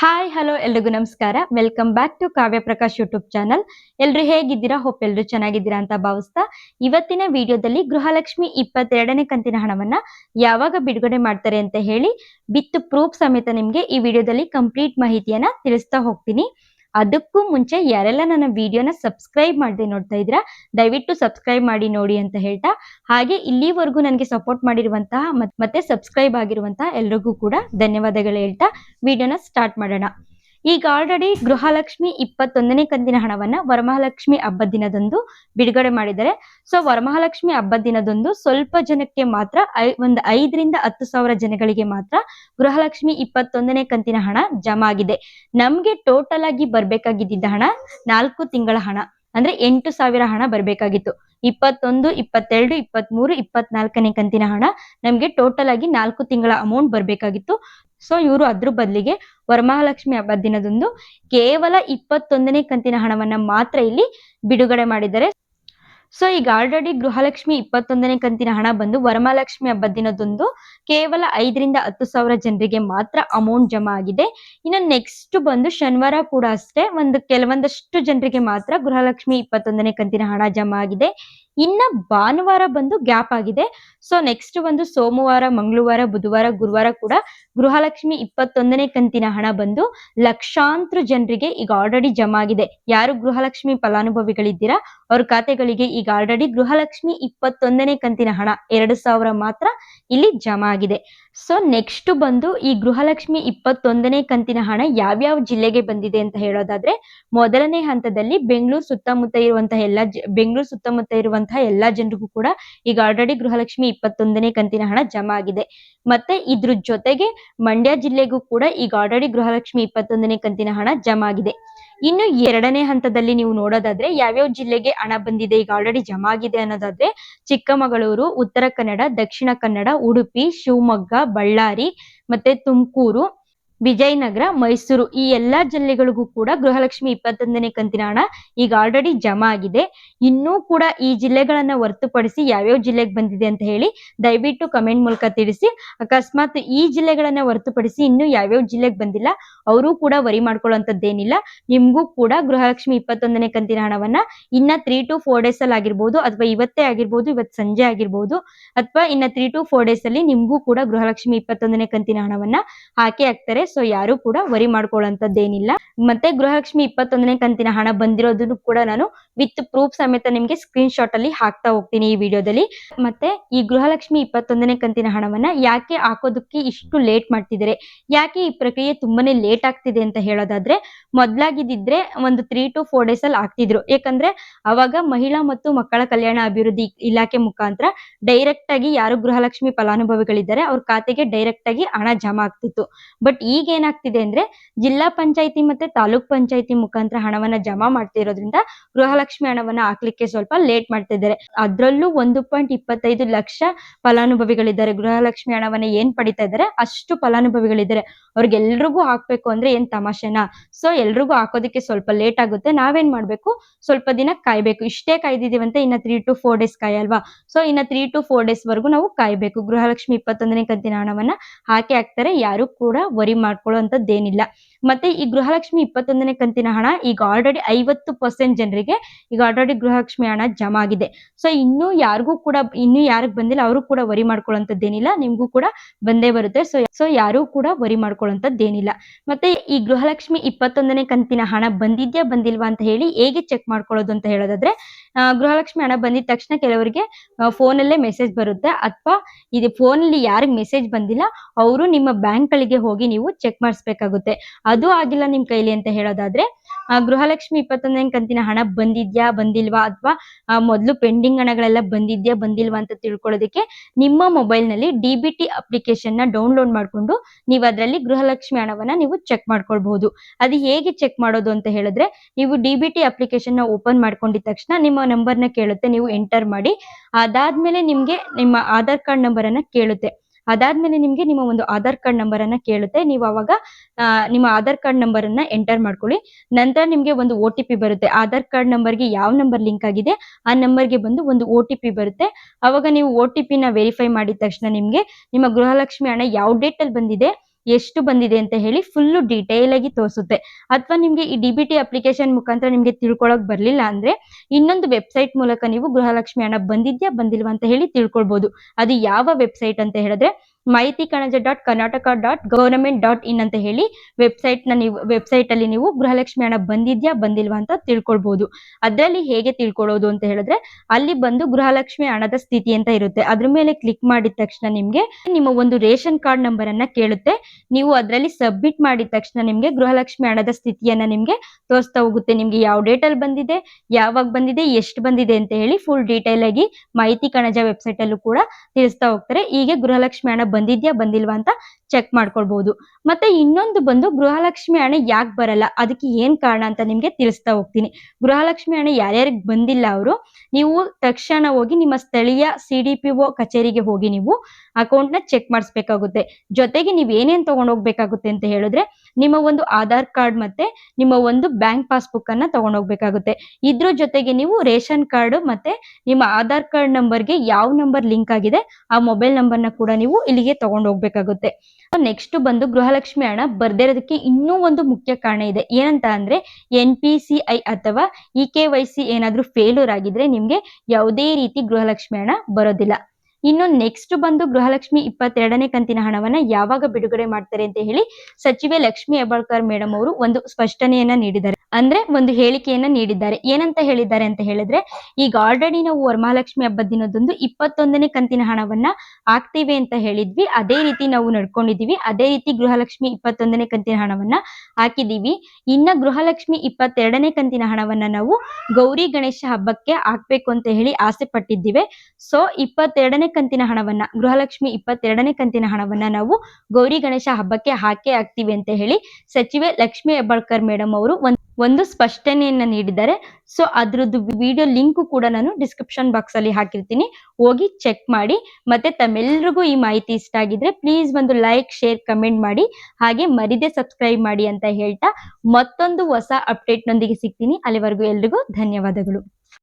Hi hello ಎಲ್ರಿಗೂ ನಮಸ್ಕಾರ. Welcome back to Kavya Prakash YouTube channel ಎಲ್ರು ಹೇಗಿದ್ದೀರಾ? ಹೋಪ್ ಎಲ್ರು ಚೆನ್ನಾಗಿದ್ದೀರಾ ಅಂತ ಭಾವಿಸ್ತಾ ಇವತ್ತಿನ ವಿಡಿಯೋದಲ್ಲಿ ಗೃಹಲಕ್ಷ್ಮಿ ಇಪ್ಪತ್ತೆರಡನೇ ಕಂತಿನ ಹಣವನ್ನ ಯಾವಾಗ ಬಿಡುಗಡೆ ಮಾಡ್ತಾರೆ ಅಂತ ಹೇಳಿ, ಬಿತ್ತು ಪ್ರೂಫ್ ಸಮೇತ ನಿಮ್ಗೆ ಈ ವಿಡಿಯೋದಲ್ಲಿ ಕಂಪ್ಲೀಟ್ ಮಾಹಿತಿಯನ್ನ ತಿಳಿಸ್ತಾ ಹೋಗ್ತೀನಿ. ಅದಕ್ಕೂ ಮುಂಚೆ ಯಾರೆಲ್ಲ ನನ್ನ ವಿಡಿಯೋನ ಸಬ್ಸ್ಕ್ರೈಬ್ ಮಾಡದೆ ನೋಡ್ತಾ ಇದ್ದೀರಾ, ದಯವಿಟ್ಟು ಸಬ್ಸ್ಕ್ರೈಬ್ ಮಾಡಿ ನೋಡಿ ಅಂತ ಹೇಳ್ತಾ, ಹಾಗೆ ಇಲ್ಲಿವರೆಗೂ ನನಗೆ ಸಪೋರ್ಟ್ ಮಾಡಿರುವಂತಹ ಮತ್- ಮತ್ತೆ ಸಬ್ಸ್ಕ್ರೈಬ್ ಆಗಿರುವಂತಹ ಎಲ್ರಿಗೂ ಕೂಡ ಧನ್ಯವಾದಗಳು ಹೇಳ್ತಾ, ವಿಡಿಯೋನ ಸ್ಟಾರ್ಟ್ ಮಾಡೋಣ. ಈಗ ಆಲ್ರೆಡಿ ಗೃಹಲಕ್ಷ್ಮಿ ಇಪ್ಪತ್ತೊಂದನೇ ಕಂತಿನ ಹಣವನ್ನ ವರಮಹಾಲಕ್ಷ್ಮಿ ಹಬ್ಬದ ದಿನದಂದು ಬಿಡುಗಡೆ ಮಾಡಿದ್ದಾರೆ. ಸೊ ವರಮಹಾಲಕ್ಷ್ಮಿ ಹಬ್ಬದ ದಿನದಂದು ಸ್ವಲ್ಪ ಜನಕ್ಕೆ ಮಾತ್ರ ಒಂದು ಐದರಿಂದ ಹತ್ತು ಸಾವಿರ ಜನಗಳಿಗೆ ಮಾತ್ರ ಗೃಹಲಕ್ಷ್ಮಿ ಇಪ್ಪತ್ತೊಂದನೇ ಕಂತಿನ ಹಣ ಜಮಾ ಆಗಿದೆ. ನಮ್ಗೆ ಟೋಟಲ್ ಆಗಿ ಬರ್ಬೇಕಾಗಿದ್ದ ಹಣ ನಾಲ್ಕು ತಿಂಗಳ ಹಣ. ಅಂದ್ರೆ ಎಂಟು ಸಾವಿರ ಹಣ ಬರ್ಬೇಕಾಗಿತ್ತು. ಇಪ್ಪತ್ತೊಂದು, ಇಪ್ಪತ್ತೆರಡು, ಇಪ್ಪತ್ಮೂರು, ಇಪ್ಪತ್ನಾಲ್ಕನೇ ಕಂತಿನ ಹಣ ನಮ್ಗೆ ಟೋಟಲ್ ಆಗಿ ನಾಲ್ಕು ತಿಂಗಳ ಅಮೌಂಟ್ ಬರ್ಬೇಕಾಗಿತ್ತು. ಸೊ ಇವರು ಅದ್ರ ಬದಲಿಗೆ ವರಮಹಾಲಕ್ಷ್ಮಿ ಹಬ್ಬದ ದಿನದಂದು ಕೇವಲ ಇಪ್ಪತ್ತೊಂದನೇ ಕಂತಿನ ಹಣವನ್ನ ಮಾತ್ರ ಇಲ್ಲಿ ಬಿಡುಗಡೆ ಮಾಡಿದ್ದಾರೆ. ಸೊ ಈಗ ಆಲ್ರೆಡಿ ಗೃಹಲಕ್ಷ್ಮಿ ಇಪ್ಪತ್ತೊಂದನೇ ಕಂತಿನ ಹಣ ಬಂದು ವರಮಹಾಲಕ್ಷ್ಮಿ ಹಬ್ಬದ ದಿನದಂದು ಕೇವಲ ಐದರಿಂದ ಹತ್ತು ಸಾವಿರ ಜನರಿಗೆ ಮಾತ್ರ ಅಮೌಂಟ್ ಜಮಾ ಆಗಿದೆ. ಇನ್ನು ನೆಕ್ಸ್ಟ್ ಬಂದು ಶನಿವಾರ ಕೂಡ ಅಷ್ಟೇ ಒಂದು ಕೆಲವೊಂದಷ್ಟು ಜನರಿಗೆ ಮಾತ್ರ ಗೃಹಲಕ್ಷ್ಮಿ ಇಪ್ಪತ್ತೊಂದನೇ ಕಂತಿನ ಹಣ ಜಮಾ ಆಗಿದೆ. ಇನ್ನ ಭಾನುವಾರ ಬಂದು ಗ್ಯಾಪ್ ಆಗಿದೆ. ಸೊ ನೆಕ್ಸ್ಟ್ ಒಂದು ಸೋಮವಾರ, ಮಂಗಳವಾರ, ಬುಧವಾರ, ಗುರುವಾರ ಕೂಡ ಗೃಹಲಕ್ಷ್ಮಿ ಇಪ್ಪತ್ತೊಂದನೇ ಕಂತಿನ ಹಣ ಬಂದು ಲಕ್ಷಾಂತರ ಜನರಿಗೆ ಈಗ ಆಲ್ರೆಡಿ ಜಮಾ ಆಗಿದೆ. ಯಾರು ಗೃಹಲಕ್ಷ್ಮಿ ಫಲಾನುಭವಿಗಳಿದ್ದೀರಾ? ಅವ್ರ ಖಾತೆಗಳಿಗೆ ಈಗ ಆಲ್ರೆಡಿ ಗೃಹಲಕ್ಷ್ಮಿ ಇಪ್ಪತ್ತೊಂದನೇ ಕಂತಿನ ಹಣ ಎರಡು ಸಾವಿರ ಮಾತ್ರ ಇಲ್ಲಿ ಜಮಾ ಆಗಿದೆ. ಸೊ ನೆಕ್ಸ್ಟ್ ಬಂದು ಈ ಗೃಹಲಕ್ಷ್ಮಿ ಇಪ್ಪತ್ತೊಂದನೇ ಕಂತಿನ ಹಣ ಯಾವ್ಯಾವ ಜಿಲ್ಲೆಗೆ ಬಂದಿದೆ ಅಂತ ಹೇಳೋದಾದ್ರೆ, ಮೊದಲನೇ ಹಂತದಲ್ಲಿ ಬೆಂಗಳೂರು ಸುತ್ತಮುತ್ತ ಇರುವಂತಹ ಎಲ್ಲ ಬೆಂಗಳೂರು ಸುತ್ತಮುತ್ತ ಇರುವಂತಹ ಎಲ್ಲಾ ಜನರಿಗೂ ಕೂಡ ಈಗ ಆಲ್ರೆಡಿ ಗೃಹಲಕ್ಷ್ಮಿ ಇಪ್ಪತ್ತೊಂದನೇ ಕಂತಿನ ಹಣ ಜಮಾ ಆಗಿದೆ. ಮತ್ತೆ ಇದ್ರ ಜೊತೆಗೆ ಮಂಡ್ಯ ಜಿಲ್ಲೆಗೂ ಕೂಡ ಈಗ ಆಲ್ರೆಡಿ ಗೃಹಲಕ್ಷ್ಮಿ ಇಪ್ಪತ್ತೊಂದನೇ ಕಂತಿನ ಹಣ ಜಮಾ ಆಗಿದೆ. ಇನ್ನು ಎರಡನೇ ಹಂತದಲ್ಲಿ ನೀವು ನೋಡೋದಾದ್ರೆ ಯಾವ್ಯಾವ ಜಿಲ್ಲೆಗೆ ಹಣ ಬಂದಿದೆ, ಈಗ ಆಲ್ರೆಡಿ ಜಮಾ ಆಗಿದೆ ಅನ್ನೋದಾದ್ರೆ ಚಿಕ್ಕಮಗಳೂರು, ಉತ್ತರ ಕನ್ನಡ, ದಕ್ಷಿಣ ಕನ್ನಡ, ಉಡುಪಿ, ಶಿವಮೊಗ್ಗ, ಬಳ್ಳಾರಿ ಮತ್ತೆ ತುಮಕೂರು. ವಿಜಯನಗರ, ಮೈಸೂರು ಈ ಎಲ್ಲಾ ಜಿಲ್ಲೆಗಳಿಗೂ ಕೂಡ ಗೃಹಲಕ್ಷ್ಮಿ ಇಪ್ಪತ್ತೊಂದನೇ ಕಂತಿನ ಹಣ ಈಗ ಆಲ್ರೆಡಿ ಜಮಾ ಆಗಿದೆ. ಇನ್ನೂ ಕೂಡ ಈ ಜಿಲ್ಲೆಗಳನ್ನ ಹೊರತುಪಡಿಸಿ ಯಾವ್ಯಾವ ಜಿಲ್ಲೆಗೆ ಬಂದಿದೆ ಅಂತ ಹೇಳಿ ದಯವಿಟ್ಟು ಕಮೆಂಟ್ ಮೂಲಕ ತಿಳಿಸಿ. ಅಕಸ್ಮಾತ್ ಈ ಜಿಲ್ಲೆಗಳನ್ನ ಹೊರತುಪಡಿಸಿ ಇನ್ನು ಯಾವ್ಯಾವ ಜಿಲ್ಲೆಗೆ ಬಂದಿಲ್ಲ, ಅವರು ಕೂಡ ವರಿ ಮಾಡ್ಕೊಳ್ಳುವಂತದ್ದೇನಿಲ್ಲ. ನಿಮ್ಗೂ ಕೂಡ ಗೃಹಲಕ್ಷ್ಮಿ ಇಪ್ಪತ್ತೊಂದನೇ ಕಂತಿನ ಹಣವನ್ನ ಇನ್ನ ತ್ರೀ ಟು ಫೋರ್ ಡೇಸ್ ಅಲ್ಲಿ ಆಗಿರ್ಬೋದು ಅಥವಾ ಇವತ್ತೇ ಆಗಿರ್ಬೋದು, ಇವತ್ತು ಸಂಜೆ ಆಗಿರ್ಬೋದು ಅಥವಾ ಇನ್ನ ತ್ರೀ ಟು ಫೋರ್ ಡೇಸ್ ಅಲ್ಲಿ ನಿಮ್ಗೂ ಕೂಡ ಗೃಹಲಕ್ಷ್ಮಿ ಇಪ್ಪತ್ತೊಂದನೇ ಕಂತಿನ ಹಣವನ್ನ ಹಾಕಿ ಹಾಕ್ತಾರೆ. ಸೊ ಯಾರು ಕೂಡ ವರಿ ಮಾಡ್ಕೊಳ್ಳುವಂತದ್ದೇನಿಲ್ಲ. ಮತ್ತೆ ಗೃಹಲಕ್ಷ್ಮಿ ಇಪ್ಪತ್ತೊಂದನೇ ಕಂತಿನ ಹಣ ಬಂದಿರೋದನ್ನು ಕೂಡ ನಾನು ವಿತ್ ಪ್ರೂಫ್ ಸಮೇತ ನಿಮ್ಗೆ ಸ್ಕ್ರೀನ್ ಶಾಟ್ ಅಲ್ಲಿ ಹಾಕ್ತಾ ಹೋಗ್ತೀನಿ ಈ ವಿಡಿಯೋದಲ್ಲಿ. ಮತ್ತೆ ಈ ಗೃಹಲಕ್ಷ್ಮಿ ಇಪ್ಪತ್ತೊಂದನೇ ಕಂತಿನ ಹಣವನ್ನ ಯಾಕೆ ಹಾಕೋದಕ್ಕೆ ಇಷ್ಟು ಲೇಟ್ ಮಾಡ್ತಿದ್ದಾರೆ? ಯಾಕೆ ಈ ಪ್ರಕ್ರಿಯೆ ತುಂಬಾನೇ ಲೇಟ್ ಆಗ್ತಿದೆ ಅಂತ ಹೇಳೋದಾದ್ರೆ ಮೊದ್ಲಾಗಿದ್ದಿದ್ರೆ ಒಂದು ತ್ರೀ ಟು ಫೋರ್ ಡೇಸ್ ಅಲ್ಲಿ ಆಗ್ತಿದ್ರು. ಯಾಕಂದ್ರೆ ಅವಾಗ ಮಹಿಳಾ ಮತ್ತು ಮಕ್ಕಳ ಕಲ್ಯಾಣ ಅಭಿವೃದ್ಧಿ ಇಲಾಖೆ ಮುಖಾಂತರ ಡೈರೆಕ್ಟ್ ಆಗಿ ಯಾರು ಗೃಹಲಕ್ಷ್ಮಿ ಫಲಾನುಭವಿಗಳಿದ್ದಾರೆ ಅವ್ರ ಖಾತೆಗೆ ಡೈರೆಕ್ಟ್ ಆಗಿ ಹಣ ಜಮಾ ಆಗ್ತಿತ್ತು. ಬಟ್ ಈಗ ಏನಾಗ್ತಿದೆ ಅಂದ್ರೆ ಜಿಲ್ಲಾ ಪಂಚಾಯತಿ ಮತ್ತೆ ತಾಲೂಕ್ ಪಂಚಾಯತಿ ಮುಖಾಂತರ ಹಣವನ್ನ ಜಮಾ ಮಾಡ್ತಿರೋದ್ರಿಂದ ಗೃಹಲಕ್ಷ್ಮಿ ಹಣವನ್ನ ಹಾಕ್ಲಿಕ್ಕೆ ಸ್ವಲ್ಪ ಲೇಟ್ ಮಾಡ್ತಾ ಇದ್ದಾರೆ. ಅದ್ರಲ್ಲೂ ಒಂದು ಪಾಯಿಂಟ್ ಇಪ್ಪತ್ತೈದು ಲಕ್ಷ ಫಲಾನುಭವಿಗಳಿದ್ದಾರೆ. ಗೃಹಲಕ್ಷ್ಮಿ ಹಣವನ್ನ ಏನ್ ಪಡಿತಾ ಇದ್ದಾರೆ? ಅಷ್ಟು ಫಲಾನುಭವಿಗಳಿದ್ದಾರೆ. ಅವ್ರಿಗೆಲ್ರಿಗೂ ಹಾಕ್ಬೇಕು ಅಂದ್ರೆ ಏನ್ ತಮಾಷೆನಾ? ಸೊ ಎಲ್ರಿಗೂ ಹಾಕೋದಕ್ಕೆ ಸ್ವಲ್ಪ ಲೇಟ್ ಆಗುತ್ತೆ. ನಾವೇನ್ ಮಾಡ್ಬೇಕು? ಸ್ವಲ್ಪ ದಿನ ಕಾಯ್ಬೇಕು. ಇಷ್ಟೇ ಕಾಯ್ದಿದೀವಂತ ಇನ್ನ ತ್ರೀ ಟು ಫೋರ್ ಡೇಸ್ ಕಾಯಲ್ವಾ? ಸೊ ಇನ್ನ ತ್ರೀ ಟು ಫೋರ್ ಡೇಸ್ ವರೆಗೂ ನಾವು ಕಾಯ್ಬೇಕು. ಗೃಹಲಕ್ಷ್ಮಿ ಇಪ್ಪತ್ತೊಂದನೇ ಕಂತಿನ ಹಣವನ್ನ ಹಾಕಿ ಹಾಕ್ತಾರೆ. ಯಾರು ಕೂಡ ವರಿ ಮಾಡ್ಕೊಳ್ಳುವಂತದ್ದೇನಿಲ್ಲ ಮತ್ತೆ ಈ ಗೃಹಲಕ್ಷ್ಮಿ ಇಪ್ಪತ್ತೊಂದನೇ ಕಂತಿನ ಹಣ ಈಗ ಆಲ್ರೆಡಿ ಐವತ್ತು ಪರ್ಸೆಂಟ್ ಜನರಿಗೆ ಈಗ ಆಲ್ರೆಡಿ ಗೃಹಲಕ್ಷ್ಮಿ ಹಣ ಜಮಾ ಆಗಿದೆ ಸೊ ಇನ್ನೂ ಯಾರಿಗೂ ಕೂಡ, ಇನ್ನೂ ಯಾರಿಗೆ ಬಂದಿಲ್ಲ, ಅವರು ಕೂಡ ವರಿ ಮಾಡ್ಕೊಳ್ಳೋಂಥದ್ದೇನಿಲ್ಲ ನಿಮ್ಗೂ ಕೂಡ ಬಂದೇ ಬರುತ್ತೆ. ಸೊ ಸೊ ಯಾರು ಕೂಡ ವರಿ ಮಾಡ್ಕೊಳ್ಳೋಂಥದ್ದೇನಿಲ್ಲ ಮತ್ತೆ ಈ ಗೃಹಲಕ್ಷ್ಮಿ ಇಪ್ಪತ್ತೊಂದನೇ ಕಂತಿನ ಹಣ ಬಂದಿದ್ಯಾ, ಬಂದಿಲ್ವಾ ಅಂತ ಹೇಳಿ ಹೇಗೆ ಚೆಕ್ ಮಾಡ್ಕೊಳ್ಳೋದು ಅಂತ ಹೇಳೋದಾದ್ರೆ ಗೃಹಲಕ್ಷ್ಮಿ ಹಣ ಬಂದಿದ ತಕ್ಷಣ ಕೆಲವರಿಗೆ ಫೋನಲ್ಲೇ ಮೆಸೇಜ್ ಬರುತ್ತೆ. ಅಥವಾ ಇದು ಫೋನಲ್ಲಿ ಯಾರಿಗೆ ಮೆಸೇಜ್ ಬಂದಿಲ್ಲ, ಅವರು ನಿಮ್ಮ ಬ್ಯಾಂಕ್ ಗಳಿಗೆ ಹೋಗಿ ನೀವು ಚೆಕ್ ಮಾಡಿಸ್ಬೇಕಾಗುತ್ತೆ. ಅದು ಆಗಿಲ್ಲ ನಿಮ್ ಕೈಲಿ. ಅಂತ ಹೇಳೋದಾದ್ರೆ ಆ, ಗೃಹಲಕ್ಷ್ಮಿ ಇಪ್ಪತ್ತೊಂದನೇ ಕಂತಿನ ಹಣ ಬಂದಿದ್ಯಾ ಬಂದಿಲ್ವಾ ಅಥವಾ ಮೊದಲು ಪೆಂಡಿಂಗ್ ಹಣಗಳೆಲ್ಲ ಬಂದಿದ್ಯಾ ಬಂದಿಲ್ವಾ ಅಂತ ತಿಳ್ಕೊಳ್ಳೋದಕ್ಕೆ ನಿಮ್ಮ ಮೊಬೈಲ್ನಲ್ಲಿ ಡಿ ಬಿ ಟಿ ಅಪ್ಲಿಕೇಶನ್ನ ಡೌನ್ಲೋಡ್ ಮಾಡ್ಕೊಂಡು ನೀವು ಅದರಲ್ಲಿ ಗೃಹಲಕ್ಷ್ಮಿ ಹಣವನ್ನ ನೀವು ಚೆಕ್ ಮಾಡ್ಕೊಳ್ಬಹುದು. ಅದು ಹೇಗೆ ಚೆಕ್ ಮಾಡೋದು ಅಂತ ಹೇಳಿದ್ರೆ ನೀವು ಡಿ ಬಿ ಟಿ ಅಪ್ಲಿಕೇಶನ್ನ ಓಪನ್ ಮಾಡ್ಕೊಂಡಿದ ತಕ್ಷಣ ನಿಮ್ಮ ನಂಬರ್ನ ಕೇಳುತ್ತೆ ನೀವು ಎಂಟರ್ ಮಾಡಿ ಅದಾದ್ಮೇಲೆ ನಿಮ್ಗೆ ನಿಮ್ಮ ಆಧಾರ್ ಕಾರ್ಡ್ ನಂಬರ್ ಅನ್ನ ಕೇಳುತ್ತೆ. ಅದಾದ್ಮೇಲೆ ನಿಮ್ಗೆ ನಿಮ್ಮ ಒಂದು ಆಧಾರ್ ಕಾರ್ಡ್ ನಂಬರ್ ಅನ್ನ ಕೇಳುತ್ತೆ. ನೀವು ಅವಾಗ ನಿಮ್ಮ ಆಧಾರ್ ಕಾರ್ಡ್ ನಂಬರ್ ಅನ್ನ ಎಂಟರ್ ಮಾಡ್ಕೊಳ್ಳಿ. ನಂತರ ನಿಮ್ಗೆ ಒಂದು ಒ ಟಿ ಪಿ ಬರುತ್ತೆ. ಆಧಾರ್ ಕಾರ್ಡ್ ನಂಬರ್ಗೆ ಯಾವ ನಂಬರ್ ಲಿಂಕ್ ಆಗಿದೆ, ಆ ನಂಬರ್ಗೆ ಬಂದು ಒಂದು ಒ ಟಿ ಪಿ ಬರುತ್ತೆ. ಅವಾಗ ನೀವು ಒ ಟಿ ನ ವೆರಿಫೈ ಮಾಡಿದ ತಕ್ಷಣ ನಿಮ್ಗೆ ನಿಮ್ಮ ಗೃಹಲಕ್ಷ್ಮಿ ಹಣ ಯಾವ ಡೇಟ್ ಅಲ್ಲಿ ಬಂದಿದೆ ಎಷ್ಟು ಬಂದಿದೆ ಅಂತ ಹೇಳಿ ಫುಲ್ಲು ಡೀಟೇಲ್ ಆಗಿ ತೋರಿಸುತ್ತೆ. ಅಥವಾ ನಿಮಗೆ ಈ ಡಿ ಬಿ ಟಿ ಅಪ್ಲಿಕೇಶನ್ ಮುಖಾಂತರ ನಿಮಗೆ ತಿಳ್ಕೊಳಕ್ ಬರಲಿಲ್ಲ ಅಂದ್ರೆ ಇನ್ನೊಂದು ವೆಬ್ಸೈಟ್ ಮೂಲಕ ನೀವು ಗೃಹಲಕ್ಷ್ಮಿ ಹಣ ಬಂದಿದ್ಯಾ ಬಂದಿಲ್ವಾ ಅಂತ ಹೇಳಿ ತಿಳ್ಕೊಳ್ಬಹುದು ಅದು ಯಾವ ವೆಬ್ಸೈಟ್ ಅಂತ ಹೇಳಿದ್ರೆ Mahiti Kanaja dot Karnataka dot government dot in ಅಂತ ಹೇಳಿ ವೆಬ್ಸೈಟ್ನ ನೀವು ವೆಬ್ಸೈಟ್ ಅಲ್ಲಿ ನೀವು ಗೃಹಲಕ್ಷ್ಮಿ ಹಣ ಬಂದಿದ್ಯಾ, ಬಂದಿಲ್ವಾ ಅಂತ ತಿಳ್ಕೊಳ್ಬಹುದು ಅದರಲ್ಲಿ ಹೇಗೆ ತಿಳ್ಕೊಳ್ಳೋದು ಅಂತ ಹೇಳಿದ್ರೆ ಅಲ್ಲಿ ಬಂದು ಗೃಹಲಕ್ಷ್ಮಿ ಹಣದ ಸ್ಥಿತಿ ಅಂತ ಇರುತ್ತೆ. ಅದ್ರ ಮೇಲೆ ಕ್ಲಿಕ್ ಮಾಡಿದ ತಕ್ಷಣ ನಿಮ್ಗೆ ನಿಮ್ಮ ಒಂದು ರೇಷನ್ ಕಾರ್ಡ್ ನಂಬರ್ ಅನ್ನ ಕೇಳುತ್ತೆ. ನೀವು ಅದರಲ್ಲಿ ಸಬ್ಮಿಟ್ ಮಾಡಿದ ತಕ್ಷಣ ನಿಮ್ಗೆ ಗೃಹಲಕ್ಷ್ಮಿ ಹಣದ ಸ್ಥಿತಿಯನ್ನ ನಿಮ್ಗೆ ತೋರಿಸ್ತಾ ಹೋಗುತ್ತೆ. ನಿಮ್ಗೆ ಯಾವ ಡೇಟ್ ಅಲ್ಲಿ ಬಂದಿದೆ, ಯಾವಾಗ ಬಂದಿದೆ, ಎಷ್ಟು ಬಂದಿದೆ ಅಂತ ಹೇಳಿ ಫುಲ್ ಡೀಟೇಲ್ ಆಗಿ ಮಾಹಿತಿ ಕಣಜ ವೆಬ್ಸೈಟ್ ಅಲ್ಲೂ ಕೂಡ ತಿಳಿಸ್ತಾ ಹೋಗ್ತಾರೆ. ಹೀಗೆ ಗೃಹಲಕ್ಷ್ಮಿ ಹಣ ಬಂದಿದ್ಯಾ, ಬಂದಿಲ್ವಾ ಅಂತ ಚೆಕ್ ಮಾಡ್ಕೊಳ್ಬಹುದು ಮತ್ತೆ ಇನ್ನೊಂದು ಬಂದು ಗೃಹಲಕ್ಷ್ಮಿ ಹಣ ಯಾಕೆ ಬರಲ್ಲ? ಅದಕ್ಕೆ ಏನ್ ಕಾರಣ ಅಂತ ನಿಮ್ಗೆ ತಿಳಿಸ್ತಾ ಹೋಗ್ತೀನಿ. ಗೃಹಲಕ್ಷ್ಮಿ ಹಣ ಯಾರ್ಯಾರಿಗೆ ಬಂದಿಲ್ಲ ಅವರು, ನೀವು ತಕ್ಷಣ ಹೋಗಿ ನಿಮ್ಮ ಸ್ಥಳೀಯ ಸಿ ಡಿ ಪಿ ಒ ಕಚೇರಿಗೆ ಹೋಗಿ ನೀವು ಅಕೌಂಟ್ನ ಚೆಕ್ ಮಾಡಿಸ್ಬೇಕಾಗುತ್ತೆ. ಜೊತೆಗೆ ನೀವು ಏನೇನ್ ತಗೊಂಡ್ ಹೋಗ್ಬೇಕಾಗುತ್ತೆ ಅಂತ ಹೇಳಿದ್ರೆ ನಿಮ್ಮ ಒಂದು ಆಧಾರ್ ಕಾರ್ಡ್ ಮತ್ತೆ ನಿಮ್ಮ ಒಂದು ಬ್ಯಾಂಕ್ ಪಾಸ್ಬುಕ್ ಅನ್ನ ತಗೊಂಡ್ ಹೋಗ್ಬೇಕಾಗುತ್ತೆ. ಇದ್ರ ಜೊತೆಗೆ ನೀವು ರೇಷನ್ ಕಾರ್ಡ್ ಮತ್ತೆ ನಿಮ್ಮ ಆಧಾರ್ ಕಾರ್ಡ್ ನಂಬರ್ಗೆ ಯಾವ ನಂಬರ್ ಲಿಂಕ್ ಆಗಿದೆ ಆ ಮೊಬೈಲ್ ನಂಬರ್ನ ಕೂಡ ನೀವು ಇಲ್ಲಿಗೆ ತಗೊಂಡು ಹೋಗ್ಬೇಕಾಗುತ್ತೆ. ನೆಕ್ಸ್ಟ್ ಬಂದು ಗೃಹಲಕ್ಷ್ಮಿ ಹಣ ಬರ್ದಿರೋದಕ್ಕೆ ಇನ್ನೂ ಒಂದು ಮುಖ್ಯ ಕಾರಣ ಇದೆ. ಏನಂತ ಅಂದ್ರೆ ಎನ್ ಪಿ ಸಿ ಐ ಅಥವಾ ಇ ಕೆ ವೈ ಸಿ ಏನಾದ್ರೂ ಫೇಲ್ಯೂರ್ ಆಗಿದ್ರೆ ನಿಮ್ಗೆ ಯಾವುದೇ ರೀತಿ ಗೃಹಲಕ್ಷ್ಮಿ ಹಣ ಬರೋದಿಲ್ಲ. ಇನ್ನು ನೆಕ್ಸ್ಟ್ ಬಂದು ಗೃಹಲಕ್ಷ್ಮಿ ಇಪ್ಪತ್ತೆರಡನೇ ಕಂತಿನ ಹಣವನ್ನ ಯಾವಾಗ ಬಿಡುಗಡೆ ಮಾಡ್ತಾರೆ ಅಂತ ಹೇಳಿ ಸಚಿವೆ ಲಕ್ಷ್ಮಿ ಹೆಬ್ಬಾಳ್ಕರ್ ಮೇಡಮ್ ಅವರು ಒಂದು ಸ್ಪಷ್ಟನೆಯನ್ನ ನೀಡಿದ್ದಾರೆ. ಅಂದ್ರೆ ಒಂದು ಹೇಳಿಕೆಯನ್ನ ನೀಡಿದ್ದಾರೆ. ಏನಂತ ಹೇಳಿದ್ದಾರೆ ಅಂತ ಹೇಳಿದ್ರೆ, ಈಗ ಆಲ್ರೆಡಿ ನಾವು ವರಮಹಾಲಕ್ಷ್ಮಿ ಹಬ್ಬದ ದಿನದಂದು ಇಪ್ಪತ್ತೊಂದನೇ ಕಂತಿನ ಹಣವನ್ನ ಹಾಕ್ತೀವಿ ಅಂತ ಹೇಳಿದ್ವಿ. ಅದೇ ರೀತಿ ನಾವು ನಡ್ಕೊಂಡಿದೀವಿ ಅದೇ ರೀತಿ ಗೃಹಲಕ್ಷ್ಮಿ ಇಪ್ಪತ್ತೊಂದನೇ ಕಂತಿನ ಹಣವನ್ನ ಹಾಕಿದೀವಿ ಇನ್ನ ಗೃಹಲಕ್ಷ್ಮಿ ಇಪ್ಪತ್ತೆರಡನೇ ಕಂತಿನ ಹಣವನ್ನ ನಾವು ಗೌರಿ ಗಣೇಶ ಹಬ್ಬಕ್ಕೆ ಹಾಕ್ಬೇಕು ಅಂತ ಹೇಳಿ ಆಸೆ ಪಟ್ಟಿದ್ದೀವಿ. ಸೊ ಇಪ್ಪತ್ತೆರಡನೇ ಕಂತಿನ ಹಣವನ್ನ, ಗೃಹಲಕ್ಷ್ಮಿ ಇಪ್ಪತ್ತೆರಡನೇ ಕಂತಿನ ಹಣವನ್ನ ನಾವು ಗೌರಿ ಗಣೇಶ ಹಬ್ಬಕ್ಕೆ ಹಾಕೇ ಹಾಕ್ತೀವಿ ಅಂತ ಹೇಳಿ ಸಚಿವೆ ಲಕ್ಷ್ಮಿ ಹೆಬ್ಬಾಳ್ಕರ್ ಮೇಡಮ್ ಅವರು ಒಂದ್ ಸ್ಪಷ್ಟನೆಯನ್ನ ನೀಡಿದ್ದಾರೆ. ಸೊ ಅದ್ರದ್ದು ವಿಡಿಯೋ ಲಿಂಕ್ ಕೂಡ ನಾನು ಡಿಸ್ಕ್ರಿಪ್ಷನ್ ಬಾಕ್ಸ್ ಅಲ್ಲಿ ಹಾಕಿರ್ತೀನಿ. ಹೋಗಿ ಚೆಕ್ ಮಾಡಿ. ಮತ್ತೆ ತಮ್ಮೆಲ್ರಿಗೂ ಈ ಮಾಹಿತಿ ಇಷ್ಟ ಆಗಿದ್ರೆ ಪ್ಲೀಸ್ ಒಂದು ಲೈಕ್ ಶೇರ್ ಕಮೆಂಟ್ ಮಾಡಿ. ಹಾಗೆ ಮರಿದೆ ಸಬ್ಸ್ಕ್ರೈಬ್ ಮಾಡಿ ಅಂತ ಹೇಳ್ತಾ ಮತ್ತೊಂದು ಹೊಸ ಅಪ್ಡೇಟ್ ನೊಂದಿಗೆ ಸಿಗ್ತೀನಿ. ಅಲ್ಲಿವರೆಗೂ ಎಲ್ರಿಗೂ ಧನ್ಯವಾದಗಳು.